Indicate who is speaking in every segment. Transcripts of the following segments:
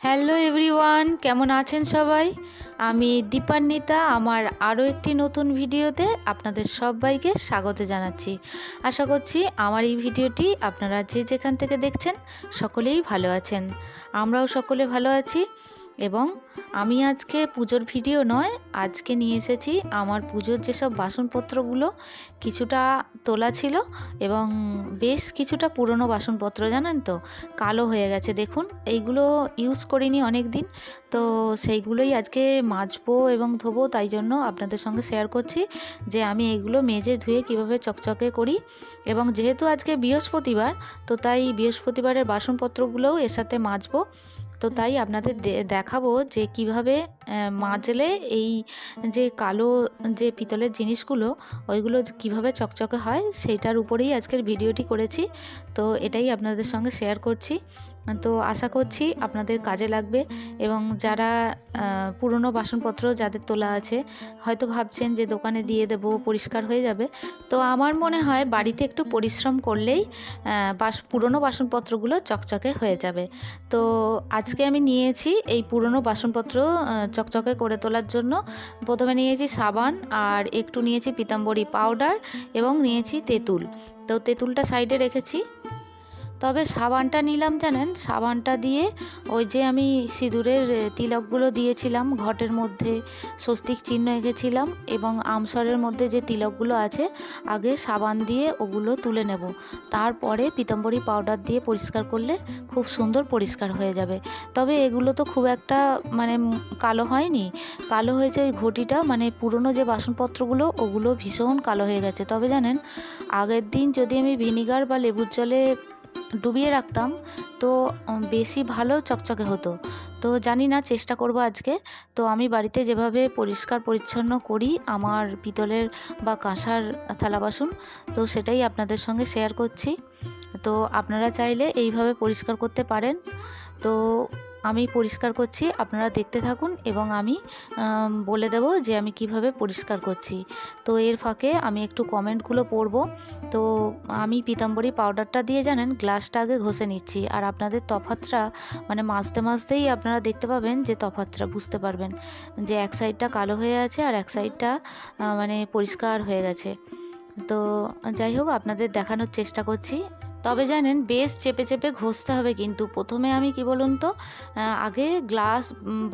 Speaker 1: Hello everyone কেমন আছেন সবাই? আমি দীপান্বিতা, আমার আরও একটি নতুন ভিডিওতে আপনাদের সবাইকে স্বাগত জানাচ্ছি। আশা করছি আমার এই ভিডিওটি আপনারা যে যেখান থেকে দেখছেন, সকলেই ভালো আছেন। আমরাও সকলে ভালো আছি। এবং আমি আজকে পুজোর ভিডিও নয়, আজকে নিয়ে এসেছি আমার পুজোর যেসব বাসনপত্রগুলো, কিছুটা তোলা ছিল এবং বেশ কিছুটা পুরনো বাসনপত্র, জানেন তো? কালো হয়ে গেছে, দেখুন। এইগুলো ইউজ করিনি অনেক দিন তো সেইগুলোই আজকে মাজবো এবং ধোবো, তাই জন্য আপনাদের সঙ্গে শেয়ার করছি যে আমি এগুলো মেজে ধুয়ে কীভাবে চকচকে করি। এবং যেহেতু আজকে বৃহস্পতিবার, তো তাই বৃহস্পতিবারের বাসনপত্রগুলোও এর সাথে মাজবো। তো তাই আপনাদের দেখাবো যে কীভাবে মাজলে এই যে কালো যে পিতলের জিনিসগুলো, ওইগুলো কীভাবে চকচকে হয়, সেইটার উপরেই আজকের ভিডিওটি করেছি। তো এটাই আপনাদের সঙ্গে শেয়ার করছি। তো আশা করছি আপনাদের কাজে লাগবে এবং যারা পুরনো বাসনপত্র যাদের তোলা আছে, হয়তো ভাবছেন যে দোকানে দিয়ে দেব, পরিষ্কার হয়ে যাবে। তো আমার মনে হয় বাড়িতে একটু পরিশ্রম করলেই বাস, পুরনো বাসনপত্রগুলো চকচকে হয়ে যাবে। তো আজকে আমি নিয়েছি এই পুরনো বাসনপত্র চকচকে করে তোলার জন্য। প্রথমে নিয়েছি সাবান আর একটু নিয়েছি পিতাম্বরী পাউডার এবং নিয়েছি তেঁতুল। তো তেঁতুলটা সাইডে রেখেছি। তবে সাবানটা নিলাম জানেন? সাবানটা দিয়ে ওই যে আমি সিঁদুরের তিলকগুলো দিয়েছিলাম, ঘটের মধ্যে স্বস্তিক চিহ্ন এঁকেছিলাম এবং আমসরের মধ্যে যে তিলকগুলো আছে, আগে সাবান দিয়ে ওগুলো তুলে নেব। তারপরে পিতাম্বরী পাউডার দিয়ে পরিষ্কার করলে খুব সুন্দর পরিষ্কার হয়ে যাবে। তবে এগুলো তো খুব একটা মানে কালো হয়নি। কালো হয়েছে ওই ঘটিটা মানে পুরনো যে বাসনপত্রগুলো, ওগুলো ভীষণ কালো হয়ে গেছে। তবে জানেন, আগের দিন যদি আমি ভিনিগার বা লেবুর জলে ডুবিয়ে রাখতাম। তো বেশি ভালো চকচকে হতো। তো জানি না, চেষ্টা করব আজকে। তো আমি বাড়িতে যেভাবে পরিষ্কার পরিচ্ছন্ন করি, আমার পিতলের বা কাঁসার থালা বাসন, তো সেটাই আপনাদের সঙ্গে শেয়ার করছি। তো আপনারা চাইলে এইভাবে পরিষ্কার করতে পারেন। তো আমি পরিষ্কার করছি, আপনারা দেখতে থাকুন এবং আমি বলে দেব যে আমি কীভাবে পরিষ্কার করছি। তো এর ফাঁকে আমি একটু কমেন্টগুলো পড়ব। তো আমি পিতাম্বরী পাউডারটা দিয়ে জানেন গ্লাসটা আগে ঘষে নিচ্ছি। আর আপনাদের তফাতটা মানে মাজতে মাজতেই আপনারা দেখতে পাবেন যে তফাতটা, বুঝতে পারবেন যে এক সাইডটা কালো হয়ে আছে আর এক সাইডটা মানে পরিষ্কার হয়ে গেছে। তো যাই হোক, আপনাদের দেখানোর চেষ্টা করছি। তবে জানেন, বেশ চেপে চেপে ঘষতে হবে কিন্তু। প্রথমে আমি কি বলুন তো আগে গ্লাস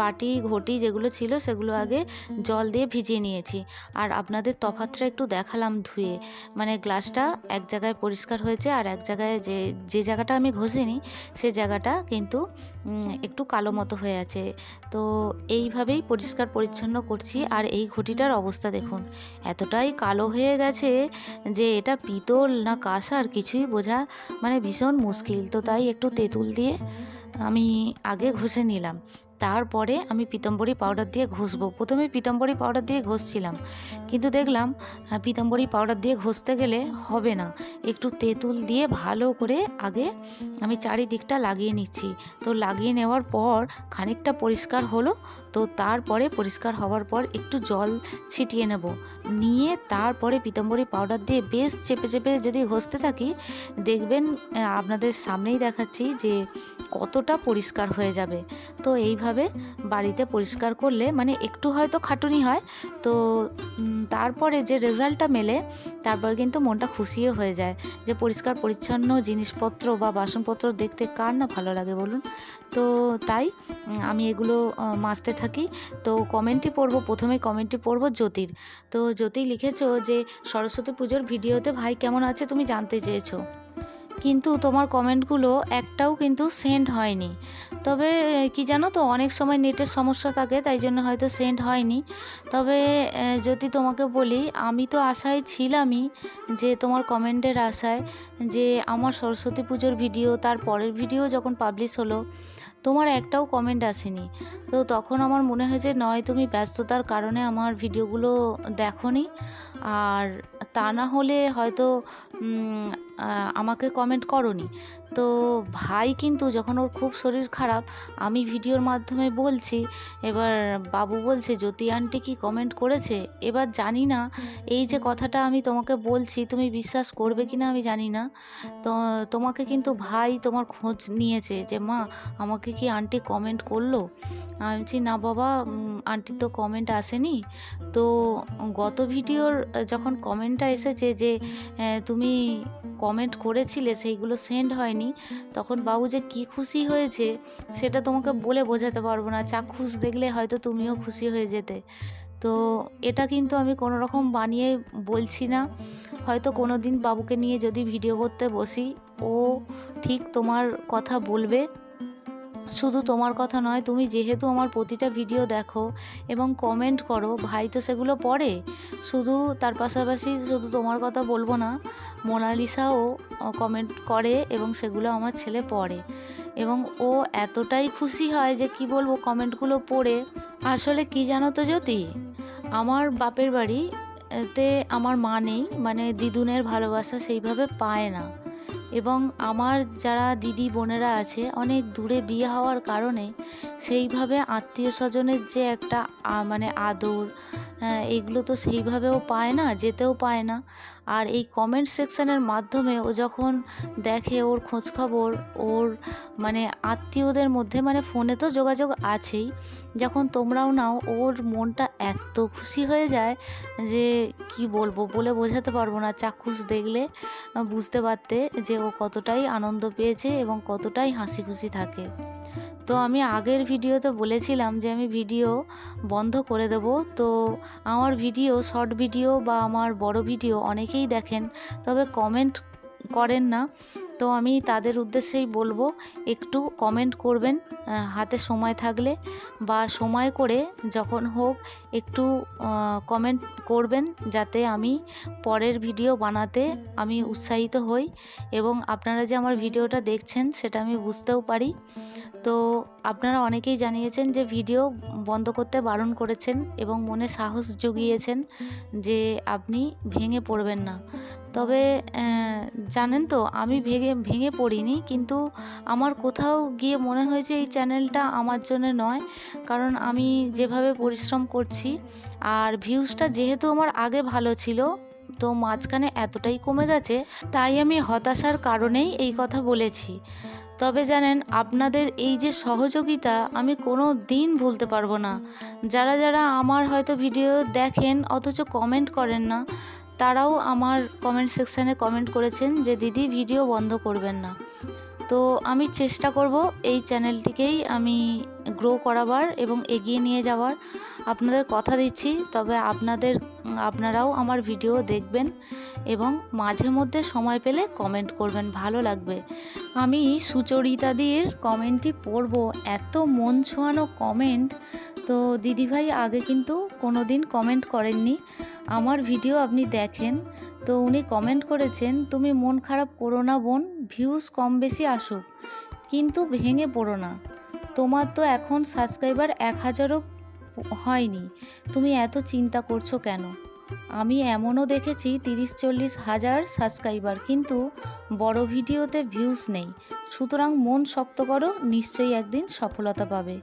Speaker 1: বাটি, ঘটি যেগুলো ছিল সেগুলো আগে জল দিয়ে ভিজিয়ে নিয়েছি। আর আপনাদের তফাতটা একটু দেখালাম ধুয়ে। মানে গ্লাসটা এক জায়গায় পরিষ্কার হয়েছে আর এক জায়গায় যে যে জায়গাটা আমি ঘষিনি, সে জায়গাটা কিন্তু একটু কালো মতো হয়ে আছে। তো এইভাবেই পরিষ্কার পরিচ্ছন্ন করছি। আর এই ঘটিটার অবস্থা দেখুন, এতটাই কালো হয়ে গেছে যে এটা পিতল না কাঁসার কিছুই বোঝা মানে ভীষণ মুশকিল। তো তাই একটু তেঁতুল দিয়ে আমি আগে ঘষে নিলাম। তারপরে আমি পিতম্বরী পাউডার দিয়ে ঘষবো। প্রথমে পিতম্বরী পাউডার দিয়ে ঘষছিলাম। কিন্তু দেখলাম পিতাম্বরী পাউডার দিয়ে ঘষতে গেলে হবে না। একটু তেঁতুল দিয়ে ভালো করে আগে আমি চারিদিকটা লাগিয়ে নিচ্ছি। তো লাগিয়ে নেওয়ার পর খানিকটা পরিষ্কার হলো। তো তারপরে পরিষ্কার হওয়ার পর একটু জল ছিটিয়ে নেব। নিয়ে তারপরে পিতাম্বরী পাউডার দিয়ে বেশ চেপে চেপে যদি ঘষতে থাকি, দেখবেন আপনাদের সামনেই দেখাচ্ছি যে কতটা পরিষ্কার হয়ে যাবে। তো এইভাবে বাড়িতে পরিষ্কার করলে মানে একটু হয়তো খাটুনি হয়, তো তারপরে যে রেজাল্টটা মেলে, তারপরে কিন্তু মনটা খুশিও হয়ে যায় যে পরিষ্কার পরিচ্ছন্ন জিনিসপত্র বা বাসনপত্র দেখতে কার না ভালো লাগে বলুন? তো তাই আমি এগুলো মাজতে থাকি। তো কমেন্টটি পড়ব, প্রথমে কমেন্টটি পড়ব জ্যোতির। তো জ্যোতি লিখেছো যে, সরস্বতী পুজোর ভিডিওতে ভাই কেমন আছে তুমি জানতে চেয়েছো। কিন্তু তোমার কমেন্টগুলো একটাও কিন্তু সেন্ড হয়নি। তবে, কি জানো তো, অনেক সময় নেটের সমস্যা থাকে, তাই জন্য হয়তো সেন্ড হয়নি। তবে যদি তোমাকে বলি, আমি তো আশায় ছিলামই যে তোমার কমেন্টের আশায় যে আমার সরস্বতী পুজোর ভিডিও, তার পরের ভিডিও যখন পাবলিশ হলো, তোমার একটাও কমেন্ট আসেনি। তো তখন আমার মনে হয়েছে নয়, তুমি ব্যস্ততার কারণে আমার ভিডিওগুলো দেখোনি। আর তা না হলে হয়তো আমাকে কমেন্ট করনি। তো ভাই কিন্তু যখন ওর খুব শরীর খারাপ, আমি ভিডিওর মাধ্যমে বলছি, এবার বাবু বলছে, জ্যোতি আন্টি কি কমেন্ট করেছে? এবার জানি না, এই যে কথাটা আমি তোমাকে বলছি, তুমি বিশ্বাস করবে কি না আমি জানি না। তো তোমাকে কিন্তু ভাই তোমার খোঁজ নিয়েছে যে, মা, আমাকে কি আন্টি কমেন্ট করল? আমি বলছি, না বাবা আন্টির তো কমেন্ট আসেনি। তো গত ভিডিওর যখন কমেন্টটা এসেছে যে তুমি কমেন্ট করেছিলে, সেইগুলো সেন্ড হয়নি। তখন বাবু যে কী খুশি হয়েছে, সেটা তোমাকে বলে বোঝাতে পারব না। চাক্ষুষ দেখলে হয়তো তুমিও খুশি হয়ে যেতে। তো এটা কিন্তু আমি কোনো রকম বানিয়ে বলছি না। হয়তো কোনো দিন বাবুকে নিয়ে যদি ভিডিও করতে বসি, ও ঠিক তোমার কথা বলবে। শুধু তোমার কথা নয়, তুমি যেহেতু আমার প্রতিটা ভিডিও দেখো এবং কমেন্ট করো, ভাই তো সেগুলো পড়ে। শুধু তার পাশাপাশি শুধু তোমার কথা বলব না, মোনালিসাও কমেন্ট করে এবং সেগুলো আমার ছেলে পড়ে। এবং ও এতটাই খুশি হয় যে কি বলব কমেন্টগুলো পড়ে। আসলে কি জানো তো জ্যোতি? আমার বাপের বাড়ি তে আমার মা নেই মানে দিদুনের ভালোবাসা সেইভাবে পায় না। এবং আমার যারা দিদি বোনেরা আছে, অনেক দূরে বিয়ে হওয়ার কারণে সেইভাবে আত্মীয় স্বজনের যে একটা মানে আদর এগুলো তো সেইভাবেও পায় না, যেতেও পায় না। আর এই কমেন্ট সেকশনের মাধ্যমে ও যখন দেখে ওর খোঁজখবর, ওর মানে আত্মীয়দের মধ্যে মানে ফোনে তো যোগাযোগ আছেই, যখন তোমরাও নাও, ওর মনটা এত খুশি হয়ে যায় যে, কি বলব বলে বোঝাতে পারব না। চাক্ষুষ দেখলে, বুঝতে পারতে যে ও কতটাই আনন্দ পেয়েছে এবং কতটাই হাসি খুশি থাকে। তো আমি আগের ভিডিওতে বলেছিলাম যে আমি ভিডিও বন্ধ করে দেব। তো আমার ভিডিও, শর্ট ভিডিও বা আমার বড় ভিডিও অনেকেই দেখেন, তবে কমেন্ট করেন না। তো আমি তাদের উদ্দেশ্যেই বলব, একটু কমেন্ট করবেন হাতে সময় থাকলে বা সময় করে যখন হোক একটু কমেন্ট করবেন যাতে আমি পরের ভিডিও বানাতে আমি উৎসাহিত হই এবং আপনারা যে আমার ভিডিওটা দেখছেন সেটা আমি বুঝতেও পারি। তো আপনারা অনেকেই জানিয়েছেন যে ভিডিও বন্ধ করতে বারণ করেছেন এবং মনে সাহস জুগিয়েছেন যে আপনি ভেঙে পড়বেন না। তবে জানেন তো, আমি ভেঙে ভেঙে পড়িনি, কিন্তু আমার কোথাও গিয়ে মনে হয়েছে এই চ্যানেলটা আমার জন্য নয়, কারণ আমি যেভাবে পরিশ্রম করছি আর ভিউজটা যেহেতু আমার আগে ভালো ছিল, তো মাঝখানে এতটাই কমে গেছে, তাই আমি হতাশার কারণেই এই কথা বলেছি। তবে জানেন, আপনাদের এই যে সহযোগিতা আমি কোনো দিন ভুলতে পারব না। যারা যারা আমার হয়তো ভিডিও দেখেন অথচ কমেন্ট করেন না, তারাও আমার কমেন্ট সেকশানে কমেন্ট করেছেন যে, দিদি, ভিডিও বন্ধ করবেন না। তো আমি চেষ্টা করব এই চ্যানেলটিকেই আমি গ্রো করাবার এবং এগিয়ে নিয়ে যাওয়ার। আপনাদের কথা দিচ্ছি, তবে আপনাদের আপনারাও আমার ভিডিও দেখবেন এবং মাঝে মধ্যে সময় পেলে কমেন্ট করবেন, ভালো লাগবে। আমি সুচরিতাদির কমেন্টটি পড়ব, এত মন ছোঁয়ানো কমেন্ট তো দিদিভাই আগে কিন্তু কোনো দিন কমেন্ট করেননি। আমার ভিডিও আপনি দেখেন, তো উনি কমেন্ট করেছেন, তুমি মন খারাপ করো না বোন ভিউজ কম বেশি আসুক, কিন্তু ভেঙে পড়ো না। তোমার তো এখন সাবস্ক্রাইবার এক হাজারও হয়নি। তুমি এত চিন্তা করছ কেন? আমি এমনও দেখেছি তিরিশ চল্লিশ হাজার সাবস্ক্রাইবার কিন্তু বড় ভিডিওতে ভিউজ নেই। সুতরাং মন শক্ত করো, নিশ্চয়ই একদিন সফলতা পাবে।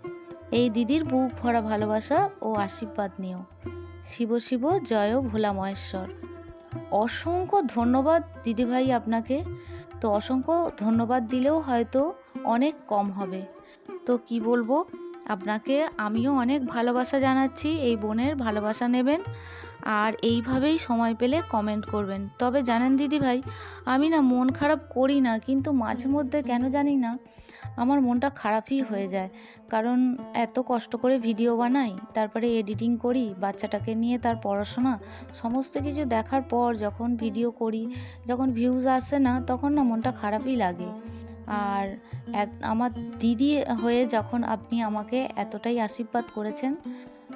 Speaker 1: এই দিদির বুক ভরা ভালোবাসা ও আশীর্বাদ নিও। শিব শিব, জয় ভোলা মহেশ্বর। অসংখ্য ধন্যবাদ দিদিভাই আপনাকে। তো অসংখ্য ধন্যবাদ দিলেও হয়তো অনেক কম হবে। তো কি বলব? আপনাকে আমিও অনেক ভালোবাসা জানাচ্ছি, এই বোনের ভালোবাসা নেবেন আর এইভাবেই সময় পেলে কমেন্ট করবেন। তবে জানেন দিদিভাই আমি না মন খারাপ করি না, কিন্তু মাঝে মধ্যে কেন জানি না, আমার মনটা খারাপই হয়ে যায়। কারণ এত কষ্ট করে ভিডিও বানাই, তারপরে এডিটিং করি, বাচ্চাটাকে নিয়ে তার পড়াশোনা, সমস্ত কিছু দেখার পর যখন ভিডিও করি, যখন ভিউজ আসে না, তখন না মনটা খারাপই লাগে। আর আমার দিদি হয়ে যখন আপনি আমাকে এতটাই আশীর্বাদ করেছেন,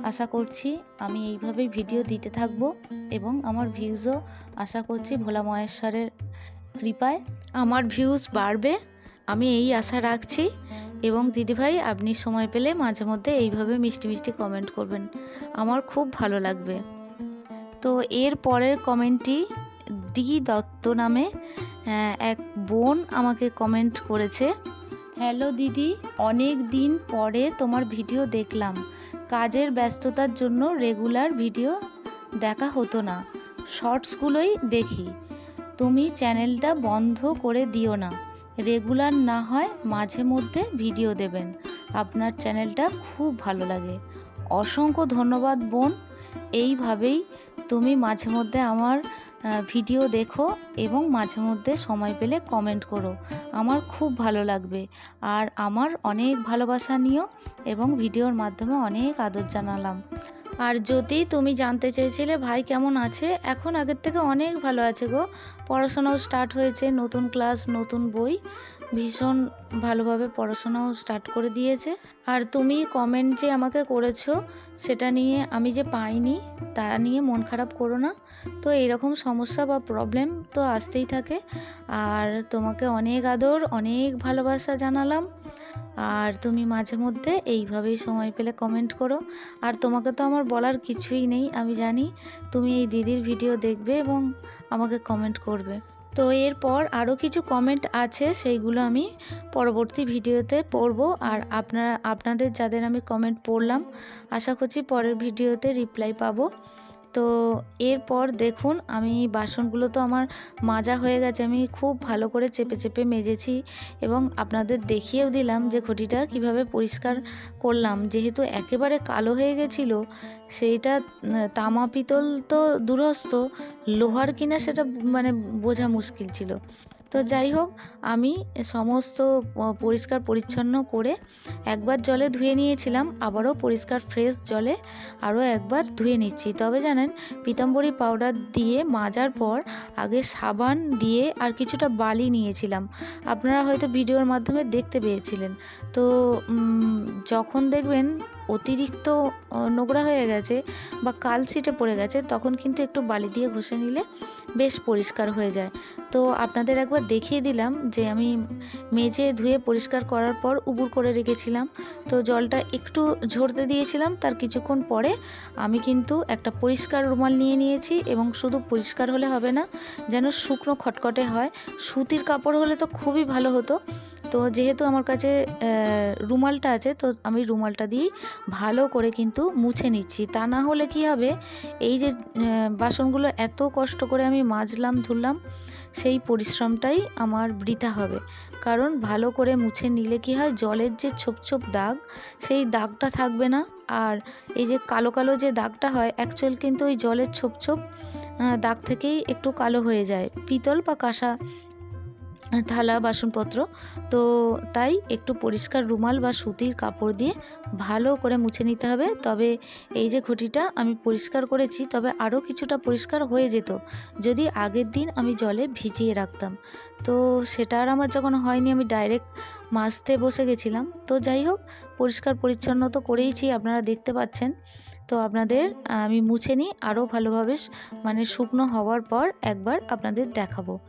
Speaker 1: আশা করছি আমি এইভাবেই ভিডিও দিতে থাকব এবং আমার ভিউজও আশা করছি ভোলা মহেশ্বরের কৃপায় আমার ভিউজ বাড়বে। আমি এই আশা রাখছি এবং দিদিভাই, আপনি সময় পেলে মাঝে মধ্যে এইভাবে মিষ্টি মিষ্টি কমেন্ট করবেন। আমার খুব ভালো লাগবে। তো এর পরের কমেন্টটি ডি দত্ত নামে। এক বোন আমাকে কমেন্ট করেছে হ্যালো দিদি, অনেক দিন পরে তোমার ভিডিও দেখলাম। কাজের ব্যস্ততার জন্য রেগুলার ভিডিও দেখা হতো না। শর্টসগুলোই দেখি। তুমি চ্যানেলটা বন্ধ করে দিও না। রেগুলার না হয় মাঝে মধ্যে ভিডিও দেবেন। আপনার চ্যানেলটা খুব ভালো লাগে। অসংখ্য ধন্যবাদ বোন। এইভাবেই তুমি মাঝে মধ্যে আমার ভিডিও দেখো এবং মাঝে মধ্যে সময় পেলে কমেন্ট করো। আমার খুব ভালো লাগবে। আর আমার অনেক ভালোবাসা নিও এবং ভিডিওর মাধ্যমে অনেক আদর জানালাম। আর যদি তুমি জানতে চেয়েছিলে, ভাই কেমন আছে? এখন আগের থেকে অনেক ভালো আছে গো। পড়াশোনাও স্টার্ট হয়েছে, নতুন ক্লাস নতুন বই। ভীষণ ভালোভাবে পড়াশোনাও স্টার্ট করে দিয়েছে। আর তুমি কমেন্ট যে আমাকে করেছ, সেটা নিয়ে আমি যে পাইনি, তা নিয়ে মন খারাপ করো না। তো এইরকম সমস্যা বা প্রবলেম তো আসতেই থাকে। আর তোমাকে অনেক আদর, অনেক ভালোবাসা জানালাম। আর তুমি মাঝে মধ্যে এইভাবেই সময় পেলে কমেন্ট করো। আর তোমাকে তো আমার বলার কিছুই নেই, আমি জানি। তুমি এই দিদির ভিডিও দেখবে এবং আমাকে কমেন্ট করবে। তো এরপর আরও কিছু কমেন্ট আছে, সেইগুলো আমি পরবর্তী ভিডিওতে পড়ব। আর আপনারা, আপনাদের যাদের আমি কমেন্ট পড়লাম, আশা করছি পরের ভিডিওতে রিপ্লাই পাবো। তো এরপর দেখুন, আমি বাসনগুলো তো আমার মাজা হয়ে গেছে, আমি খুব ভালো করে চেপে চেপে মেজেছি এবং আপনাদের দেখিয়েও দিলাম যে ঘটিটা কীভাবে পরিষ্কার করলাম। যেহেতু একেবারে কালো হয়ে গেছিল, সেইটা তামা পিতল তো দুরস্ত, লোহার কিনা সেটা মানে বোঝা মুশকিল ছিল। তো যাই হোক, আমি সমস্ত পরিষ্কার পরিচ্ছন্ন করে একবার জলে ধুয়ে নিয়েছিলাম, আবারও পরিষ্কার ফ্রেশ জলে আরও একবার ধুয়ে নিচ্ছি। তবে জানেন, পিতাম্বরী পাউডার দিয়ে মাজার পর আগে সাবান দিয়ে আর কিছুটা বালি নিয়েছিলাম। আপনারা হয়তো ভিডিওর মাধ্যমে দেখতে পেয়েছিলেন। তো যখন দেখবেন অতিরিক্ত নোংরা হয়ে গেছে বা কাল কালশিটে পড়ে গেছে, তখন কিন্তু একটু বালি দিয়ে ঘষে নিলে বেশ পরিষ্কার হয়ে যায়। তো আপনাদের একবার দেখিয়ে দিলাম যে আমি মেজে ধুয়ে পরিষ্কার করার পর উবুর করে রেখেছিলাম। তো জলটা একটু ঝরতে দিয়েছিলাম, তার কিছুক্ষণ পরে আমি কিন্তু একটা পরিষ্কার রুমাল নিয়ে নিয়েছি এবং শুধু পরিষ্কার হলে হবে না, যেন শুকনো খটখটে হয়। সুতির কাপড় হলে তো খুবই ভালো হতো। তো যেহেতু আমার কাছে রুমালটা আছে, তো আমি রুমালটা দিয়েই ভালো করে কিন্তু মুছে নিচ্ছি। তা না হলে কি হবে? এই যে বাসনগুলো এত কষ্ট করে আমি মাজলাম, ধুলাম, সেই পরিশ্রমটাই আমার বৃথা হবে। কারণ ভালো করে মুছে নিলে কি হয়? জলের যে ছোপ ছোপ দাগ, সেই দাগটা থাকবে না। আর এই যে কালো কালো যে দাগটা হয় অ্যাকচুয়াল কিন্তু ওই জলের ছোপ ছোপ দাগ থেকেই একটু কালো হয়ে যায়। পিতল বা কাঁসা থালা, বাসনপত্র। তো তাই একটু পরিষ্কার রুমাল বা সুতির কাপড় দিয়ে ভালো করে মুছে নিতে হবে। তবে এই যে ঘটিটা আমি পরিষ্কার করেছি, তবে আরও কিছুটা পরিষ্কার হয়ে যেত। যদি আগের দিন আমি জলে ভিজিয়ে রাখতাম। তো সেটা আর আমার যখন হয়নি, আমি ডাইরেক্ট মাছতে বসে গেছিলাম। তো যাই হোক, পরিষ্কার পরিচ্ছন্ন তো করেইছি, আপনারা দেখতে পাচ্ছেন। তো আপনাদের, আমি মুছে নিই আরও ভালোভাবে মানে শুকনো হওয়ার পর একবার আপনাদের দেখাবো।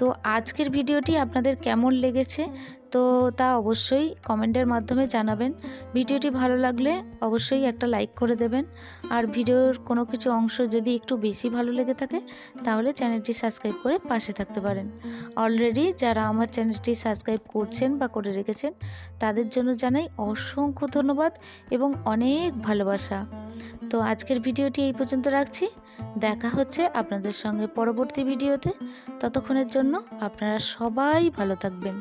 Speaker 1: তো আজকের ভিডিওটি আপনাদের কেমন লেগেছে তো তা অবশ্যই কমেন্টের মাধ্যমে জানাবেন। ভিডিওটি ভালো লাগলে অবশ্যই একটা লাইক করে দেবেন। আর ভিডিওর কোনো কিছু অংশ যদি একটু বেশি ভালো লেগে থাকে, তাহলে চ্যানেলটি সাবস্ক্রাইব করে পাশে থাকতে পারেন। অলরেডি যারা আমার চ্যানেলটি সাবস্ক্রাইব করছেন বা করে রেখেছেন, তাদের জন্য জানাই অসংখ্য ধন্যবাদ এবং অনেক ভালোবাসা। তো আজকের ভিডিওটি এই পর্যন্ত রাখছি। দেখা হচ্ছে আপনাদের সঙ্গে পরবর্তী ভিডিওতে। ততক্ষণের জন্য আপনারা সবাই ভালো থাকবেন।